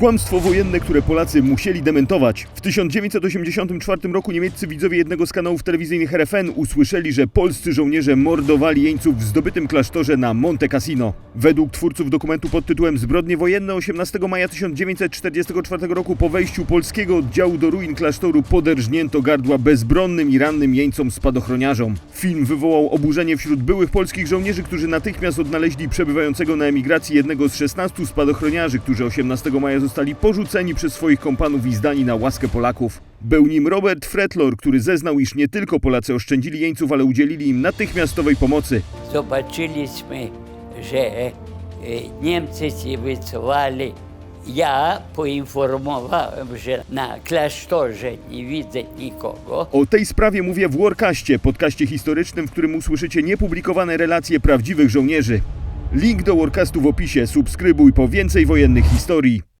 Kłamstwo wojenne, które Polacy musieli dementować. W 1984 roku niemieccy widzowie jednego z kanałów telewizyjnych RFN usłyszeli, że polscy żołnierze mordowali jeńców w zdobytym klasztorze na Monte Cassino. Według twórców dokumentu pod tytułem Zbrodnie wojenne 18 maja 1944 roku po wejściu polskiego oddziału do ruin klasztoru poderżnięto gardła bezbronnym i rannym jeńcom spadochroniarzom. Film wywołał oburzenie wśród byłych polskich żołnierzy, którzy natychmiast odnaleźli przebywającego na emigracji jednego z 16 spadochroniarzy, którzy 18 maja zostali porzuceni przez swoich kompanów i zdani na łaskę Polaków. Był nim Robert Fretlor, który zeznał, iż nie tylko Polacy oszczędzili jeńców, ale udzielili im natychmiastowej pomocy. Zobaczyliśmy, że e, Niemcy się wycofali. Ja poinformowałem, że na klasztorze nie widzę nikogo. O tej sprawie mówię w Warcaście, podcaście historycznym, w którym usłyszycie niepublikowane relacje prawdziwych żołnierzy. Link do Warcastu w opisie, subskrybuj po więcej wojennych historii.